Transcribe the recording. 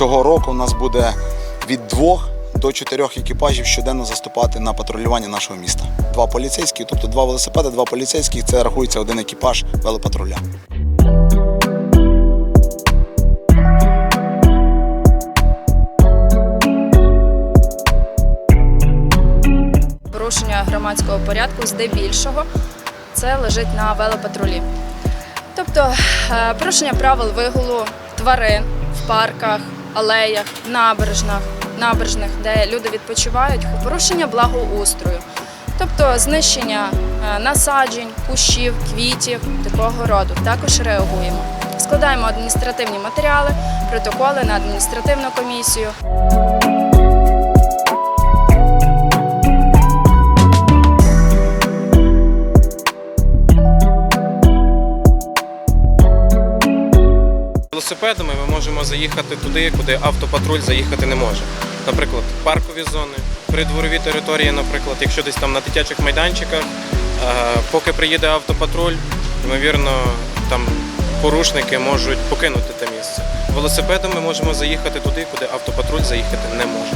цього року у нас буде від двох до чотирьох екіпажів щоденно заступати на патрулювання нашого міста. Два поліцейські, тобто два велосипеди, два поліцейські. Це рахується один екіпаж велопатруля. Порушення громадського порядку здебільшого це лежить на велопатрулі. Тобто е, порушення правил вигулу тварин в парках, алеях, набережнах, набережних, де люди відпочивають, порушення благоустрою, тобто знищення е, насаджень, кущів, квітів такого роду. Також реагуємо. Складаємо адміністративні матеріали, протоколи на адміністративну комісію. Велосипедами ми можемо заїхати туди, куди автопатруль заїхати не може. Наприклад, паркові зони, придворові території, наприклад, якщо десь там на дитячих майданчиках, поки приїде автопатруль, ймовірно, там порушники можуть покинути те місце. Велосипедом ми можемо заїхати туди, куди автопатруль заїхати не може.